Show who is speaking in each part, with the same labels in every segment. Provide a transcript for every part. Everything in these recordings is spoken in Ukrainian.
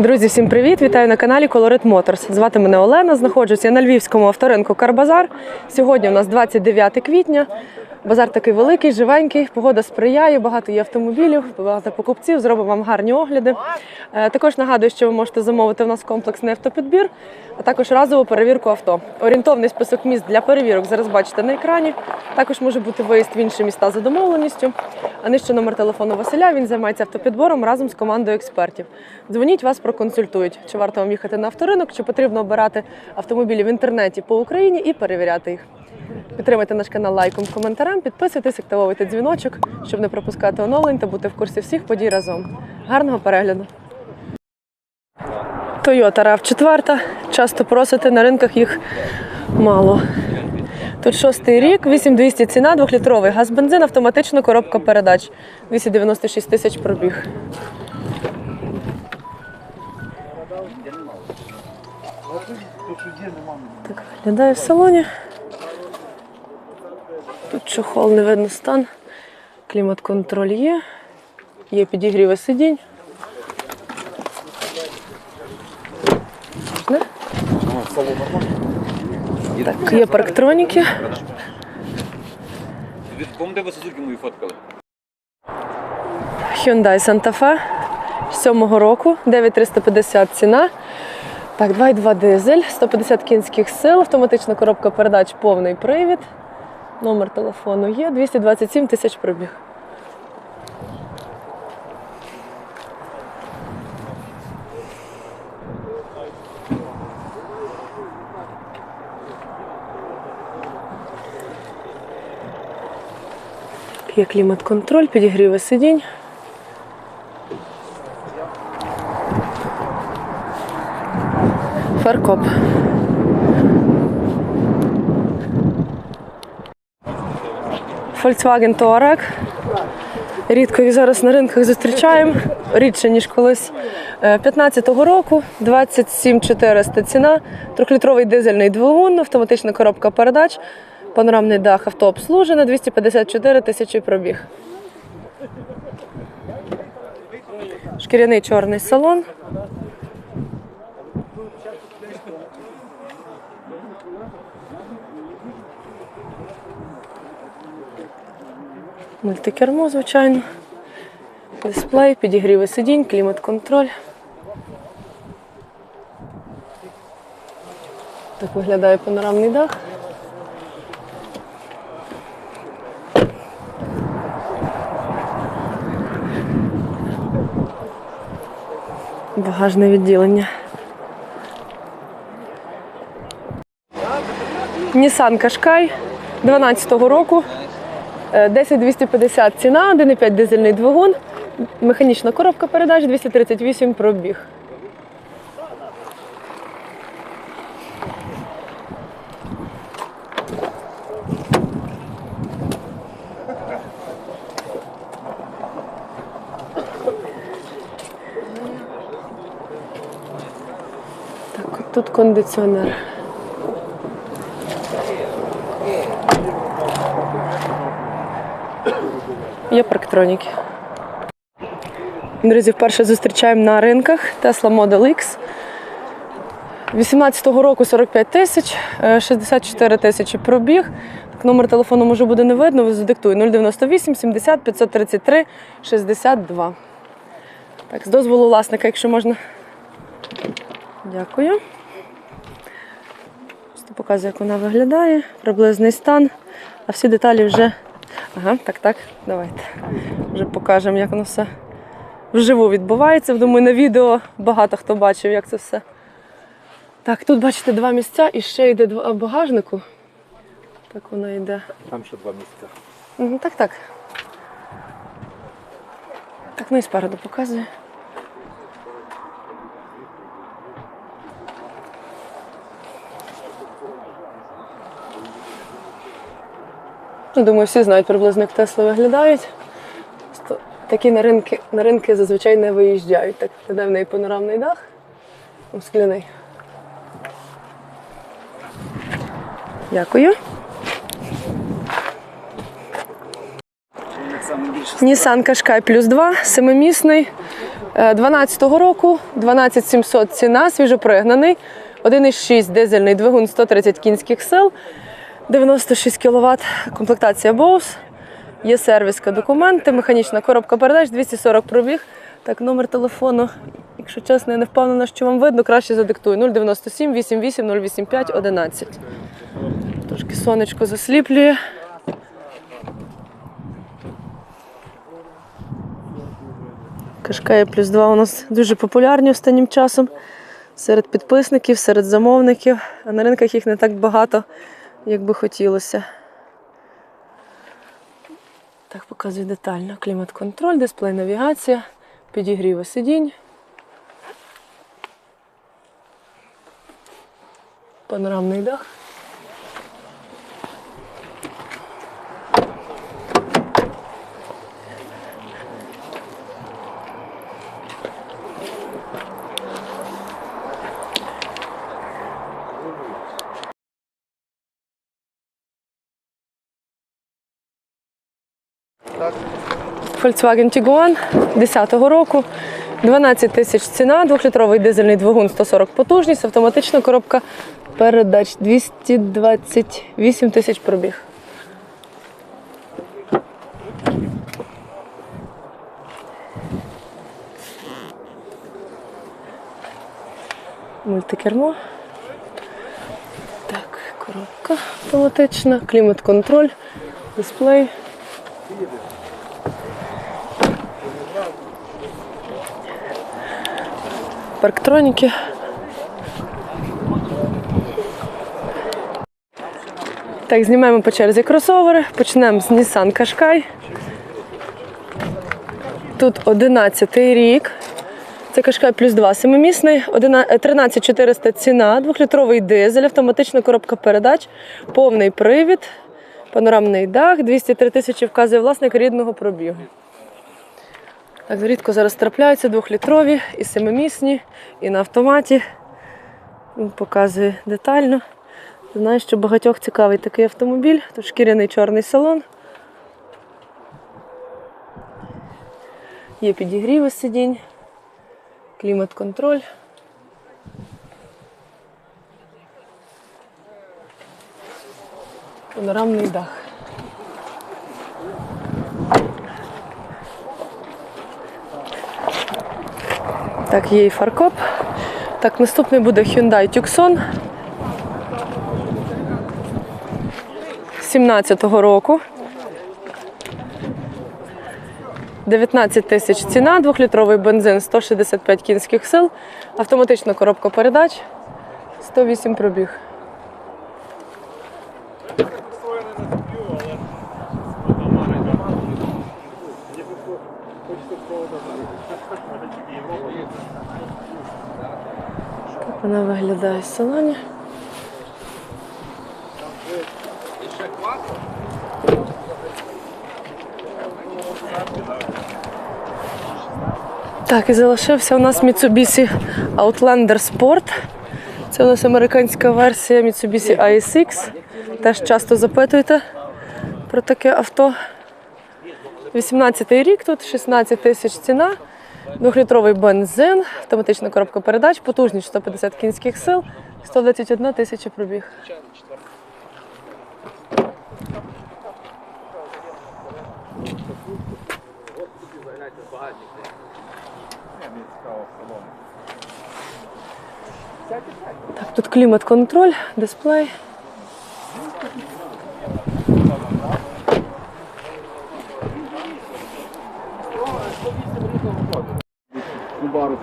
Speaker 1: Друзі, всім привіт! Вітаю на каналі Colorit Motors. Звати мене Олена. Знаходжуся я на львівському авторинку Карбазар. Сьогодні у нас 29 квітня. Базар такий великий, живенький, погода сприяє, багато є автомобілів, багато покупців. Зробимо вам гарні огляди. Е, Також нагадую, що ви можете замовити у нас комплексний автопідбір, а також разову перевірку авто. Орієнтовний список міст для перевірок зараз бачите на екрані. Також може бути виїзд в інші міста за домовленістю. А нижче номер телефону Василя. Він займається автопідбором разом з командою експертів. Дзвоніть, вас проконсультують, чи варто вам їхати на авторинок, чи потрібно обирати автомобілі в інтернеті по Україні і перевіряти їх. Підтримайте наш канал лайком, коментарем, підписуйтесь, активовуйте дзвіночок, щоб не пропускати оновлень та бути в курсі всіх подій разом. Гарного перегляду! Toyota rav 4 Часто просите, на ринках їх мало. Тут шостий рік, 8200 ціна, двохлітровий газ, бензин, автоматична коробка передач. 296 тисяч пробіг. Виглядає в салоні. Тут чохол не видно стан. Клімат-контроль є. Є підігріви сидінь. Не? Так, є парктроніки.
Speaker 2: Помните, ви Сузуки мою фоткали?
Speaker 1: Hyundai Santa Fe 7-го року, 9350 ціна. Так, 2,2 дизель, 150 кінських сил, автоматична коробка передач, повний привід. Номер телефону є, 227 тисяч пробіг. Є клімат-контроль, підігріви сидінь. Фаркоп. Volkswagen Touareg. Рідко їх зараз на ринках зустрічаємо, рідше, ніж колись. Е, 15-го року, 27 400 ціна, трьохлітровий дизельний двигун, автоматична коробка передач, панорамний дах, авто обслужене, 254 тисячі пробіг. Шкіряний чорний салон. Мультикермо, звичайно. Дисплей, підігріви сидінь, клімат-контроль. Так виглядає панорамний дах. Багажне відділення. Nissan Qashqai 12-го року. Е, 10250 ціна, 1,5 дизельний двигун, механічна коробка передач, 238 пробіг. Тут кондиціонер. Є парктроніки. Друзі, вперше зустрічаємо на ринках Tesla Model X. 18-го року 45 тисяч, е, 64 тисячі пробіг. Так, номер телефону може буде не видно, задиктую 098 70 533 62. Так, з дозволу власника, якщо можна. Дякую. Просто показую, як вона виглядає, приблизний стан, а всі деталі вже. Ага, так, так, давайте. Вже покажемо, як воно все вживу відбувається. Думаю, на відео багато хто бачив, як це все. Так, тут бачите два місця і ще йде два багажнику. Так воно йде.
Speaker 2: Там ще два місця.
Speaker 1: Так, так. Так, ну і спереду показує. Ну, Думаю, всі знають приблизно, як Тесли виглядають. Такі на ринки, на ринки зазвичай не виїжджають. Так виглядає в неї панорамний дах. Скляний. Дякую. Nissan Qashqai плюс 2, семимісний, Е, 12-го року 12700 ціна, свіжопригнаний, 1,6 дизельний двигун 130 кінських сил, 96 кВт, комплектація Bose, є сервіска документи, механічна коробка передач, 240 пробіг. Так, номер телефону, якщо чесно, я не впевнена, що вам видно, краще задиктую. 097 88 085 11. Трошки сонечко засліплює. Кашкає плюс 2 у нас дуже популярні останнім часом. Серед підписників, серед замовників, а на ринках їх не так багато, як би хотілося. Так, показую детально. Клімат-контроль, дисплей навігація, підігріви сидінь. Панорамний дах. Volkswagen Tiguan 10-го року. 12 тисяч ціна, двохлітровий дизельний двигун 140 потужність, автоматична коробка передач 228 тисяч пробіг. Мультикермо. Так, коробка автоматична, клімат-контроль, дисплей. Парктроніки. Так, знімаємо по черзі кросовери. Почнемо з Nissan Qashqai. Тут 11 рік. Це Qashqai плюс 2 семимісний, 13400 ціна, двохлітровий дизель, автоматична коробка передач, повний привід, панорамний дах, 203 тисячі вказує власник рідного пробігу. Так, рідко зараз трапляються двохлітрові і семимісні, і на автоматі. Він показує детально. Знаю, що багатьох цікавий такий автомобіль. Тут шкіряний чорний салон. Є підігріви сидінь, клімат-контроль. Панорамний дах. Так, є і фаркоп. Так, наступний буде Hyundai Tucson 17-го року. 19 тисяч ціна, двохлітровий бензин, 165 кінських сил, автоматична коробка передач, 108 пробіг. Вона виглядає в салоні. Так, і залишився у нас Mitsubishi Outlander Sport. Це у нас американська версія Mitsubishi ASX. Теж часто запитуєте про таке авто. 18-й рік тут, 16 тисяч ціна, двохлітровий бензин, автоматична коробка передач, потужність 150 кінських сил, 121 тисяча пробіг. Так, тут клімат-контроль, дисплей.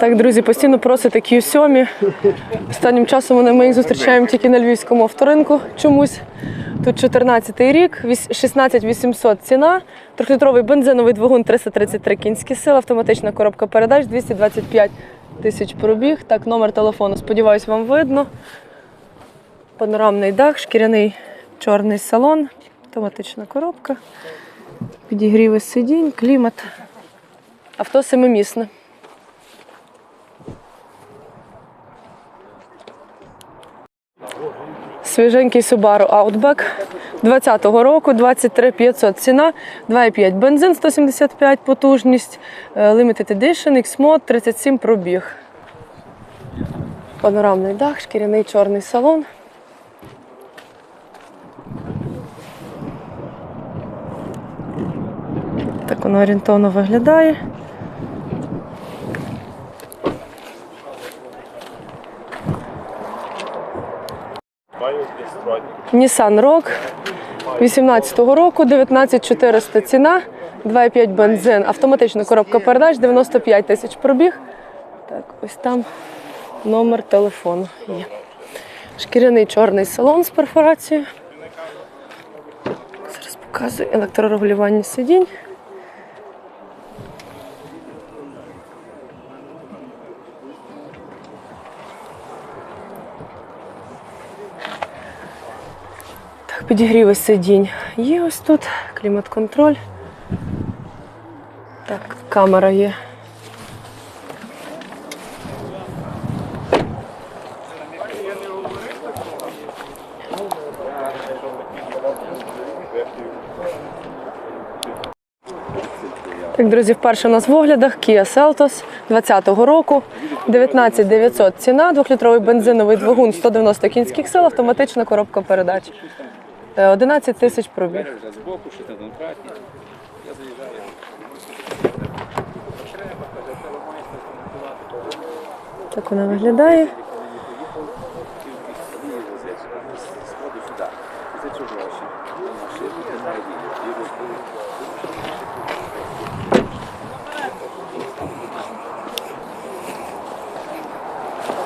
Speaker 1: Так, друзі, постійно просите Q7. Останнім часом ми їх зустрічаємо тільки на львівському авторинку чомусь. Тут 14 рік, віс- 16 800 ціна, трьохлітровий бензиновий двигун 333 кінські сили, автоматична коробка передач, 225 тисяч пробіг. Так, номер телефону, сподіваюсь, вам видно. Панорамний дах, шкіряний чорний салон, автоматична коробка, підігріви сидінь, клімат. Авто семимісне. Свіженький Subaru Outback 20-го року, 23 500 ціна, 2,5 бензин 175 потужність, е, Limited Edition, X-Mod, 37 пробіг. Панорамний дах, шкіряний чорний салон. Так воно орієнтовно виглядає. Nissan Rogue 18-го року, 19400 ціна, 2,5 бензин, автоматична коробка передач, 95 тисяч пробіг. Так, ось там номер телефону є. Шкіряний чорний салон з перфорацією. Зараз показую електрорегулювання сидінь. Підігріви сидінь. Є ось тут клімат-контроль. Так, камера є. Так, друзі, вперше у нас в оглядах Kia Seltos 20-го року, 19 900 ціна, двохлітровий бензиновий двигун, 190 кінських сил, автоматична коробка передач. Е, 11 тисяч пробіг.
Speaker 2: Вже збоку, що це домкратні. Я заїжджаю.
Speaker 1: Так вона виглядає.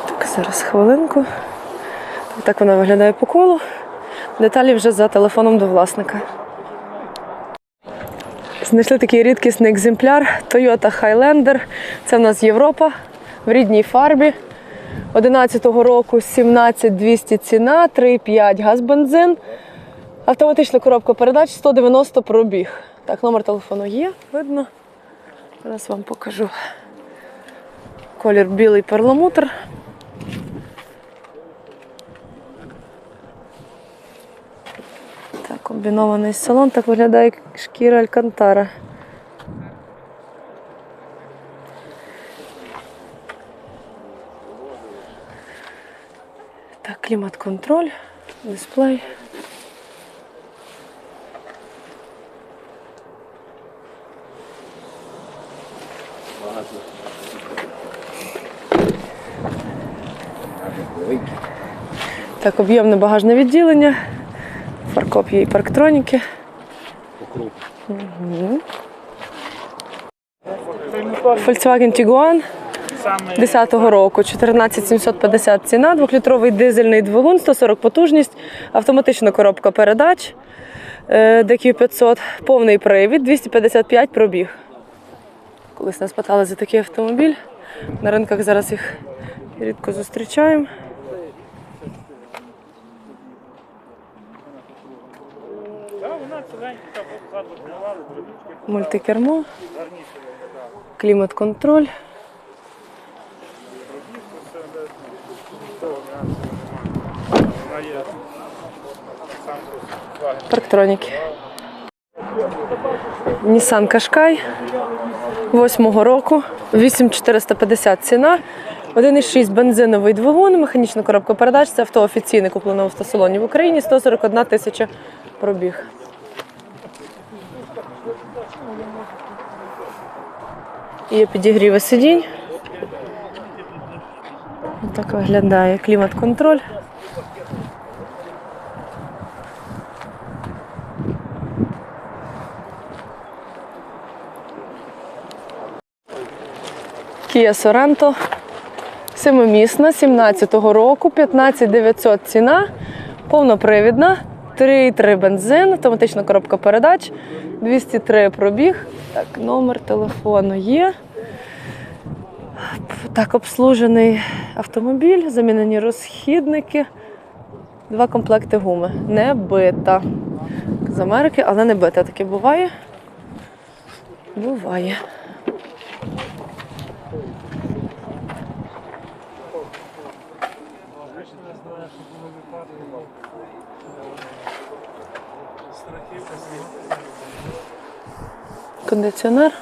Speaker 1: Так, зараз хвилинку. Так вона виглядає по колу. Деталі вже за телефоном до власника. Знайшли такий рідкісний екземпляр Toyota Highlander. Це в нас Європа в рідній фарбі. 11-го року 17200 ціна, 3,5 газ бензин. Автоматична коробка передач 190 пробіг. Так, номер телефону є, видно. Зараз вам покажу. Колір білий перламутр. Так, комбінований салон, так виглядає шкіра Алькантара. Так, клімат-контроль, дисплей. Так, об'ємне багажне відділення, фаркоп і парктроніки. Volkswagen Tiguan 10-го року, 14750 ціна, двохлітровий дизельний двигун, 140 потужність, автоматична коробка передач, е, DQ500, повний привід, 255 пробіг. Колись нас питали за такий автомобіль. На ринках зараз їх рідко зустрічаємо. Мультикермо, клімат-контроль. Парктроніки. Nissan Qashqai 8-го року, 8450 ціна. 1,6 бензиновий двигун, механічна коробка передач. Це авто офіційне куплено в автосалоні в Україні. 141 тисяча пробіг. Є підігріви сидінь. Так виглядає клімат-контроль. Kia Sorento. Семимісна, 17-го року, 15 900 ціна, повнопривідна, 3,3 бензин, автоматична коробка передач, 203 пробіг. Так, номер телефону є. Так, обслужений автомобіль, замінені розхідники, два комплекти гуми. Не бита. З Америки, але не бита. Таке буває. Буває. Кондиціонер.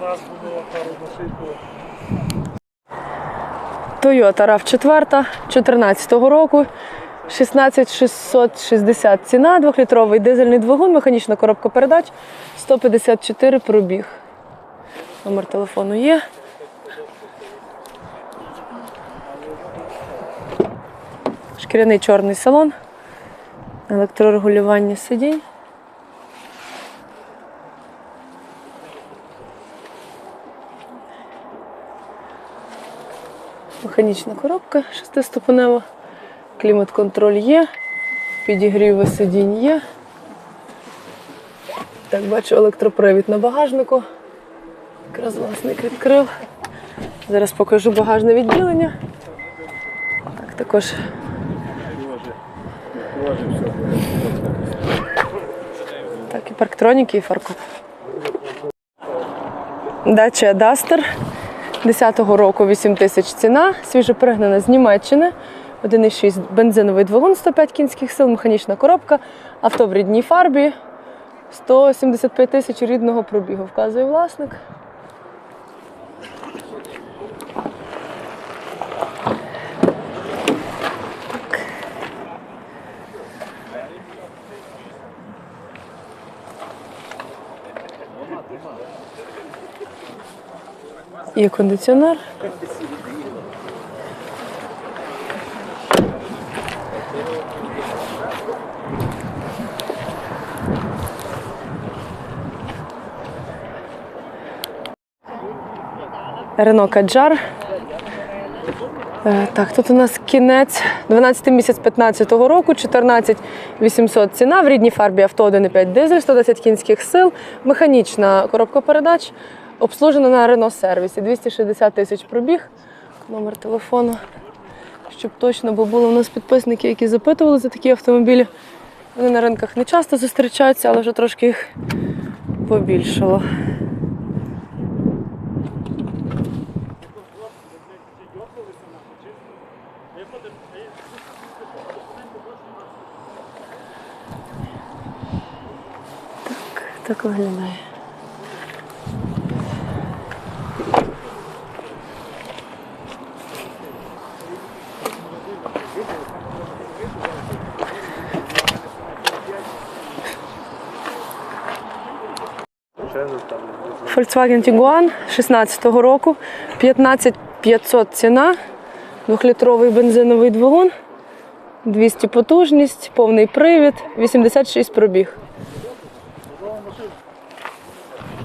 Speaker 3: У нас машин.
Speaker 1: Toyota RAV4 14 року. 16660 ціна, 2-літровий дизельний двигун, механічна коробка передач, 154 пробіг. Номер телефону є. Шкіряний чорний салон, електрорегулювання сидінь. Механічна коробка шестиступенева, клімат-контроль є, підігріви сидінь є. Так, бачу електропривід на багажнику. Якраз власник відкрив. Зараз покажу багажне відділення. Так, також так, і парктроніки, і фаркоп. Дача Duster 10-го року 8 тисяч ціна, свіжопригнана з Німеччини. 1,6 бензиновий двигун 105 кінських сил, механічна коробка, авто в рідній фарбі. 175 тисяч рідного пробігу, вказує власник. Є кондиціонер. Рено Каджар. Е, Так, тут у нас кінець 12 місяць 15-го року, 14 800 ціна. В рідній фарбі авто 1,5 дизель, 110 кінських сил, механічна коробка передач, обслужена на Рено сервісі. 260 тисяч пробіг. Номер телефону. Щоб точно, бо були у нас підписники, які запитували за такі автомобілі. Вони на ринках не часто зустрічаються, але вже трошки їх побільшало. Так виглядає. Volkswagen Tiguan 16-го року, 15 500 ціна, 2-літровий бензиновий двигун, 200 потужність, повний привід, 86 пробіг.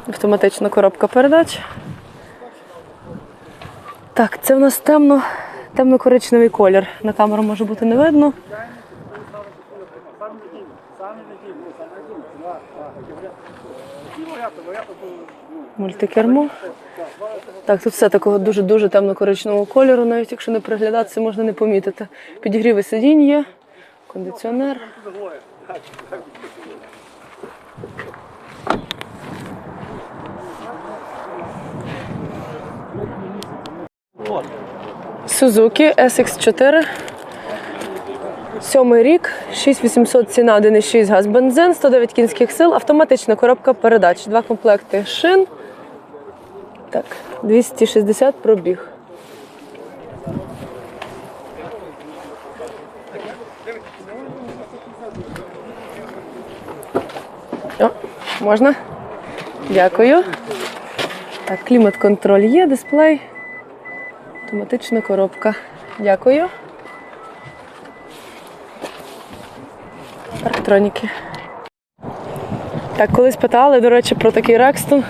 Speaker 1: Автоматична коробка передач. Так, це в нас темно, темно-коричневий колір. На камеру може бути не видно. Мультикермо. Так, тут все такого дуже-дуже темно-коричневого кольору, навіть якщо не приглядатися, можна не помітити. Підігріви сидінь є, кондиціонер. Suzuki SX4. Сьомий рік, 6800 ціна, 1,6 газ бензин, 109 кінських сил, автоматична коробка передач, два комплекти шин. Так, 260 пробіг. О, можна? Дякую. Так, клімат-контроль є, дисплей. Автоматична коробка. Дякую. Електроніки. Так, колись питали, до речі, про такий Рекстон.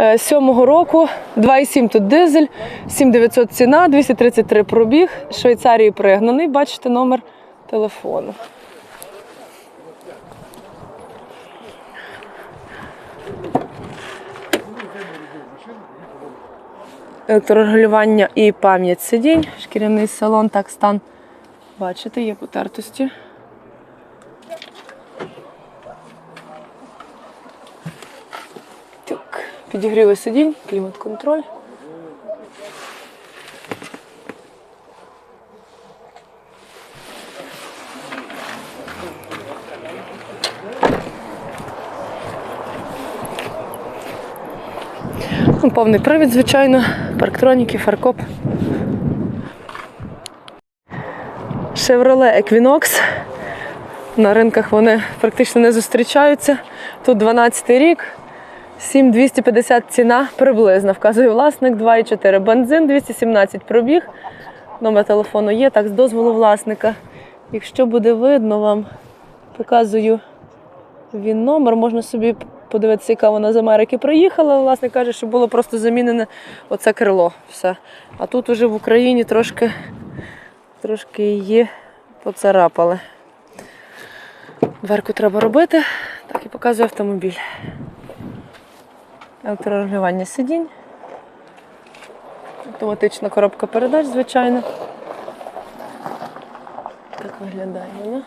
Speaker 1: Е, Сьомого року 2,7 тут дизель, 7900 ціна, 233 пробіг. Швейцарії пригнаний. Бачите номер телефону. Електрорегулювання і пам'ять сидінь, шкіряний салон, так стан. Бачите, є потертості. Підігріли сидінь, клімат-контроль. Ну, повний привід, звичайно, парктроніки, фаркоп. Chevrolet Equinox. На ринках вони практично не зустрічаються. Тут 12 й рік. 7250 ціна приблизно. Вказує власник 2,4 бензин, 217 пробіг. Номер телефону є, так, з дозволу власника. Якщо буде видно вам, показую він номер, можна собі подивитися, яка вона з Америки приїхала. Власник каже, що було просто замінене оце крило. Все. А тут уже в Україні трошки, трошки її поцарапали. Дверку треба робити. Так і показує автомобіль. Електрорегулювання сидінь. Автоматична коробка передач, звичайно. Так виглядає вона.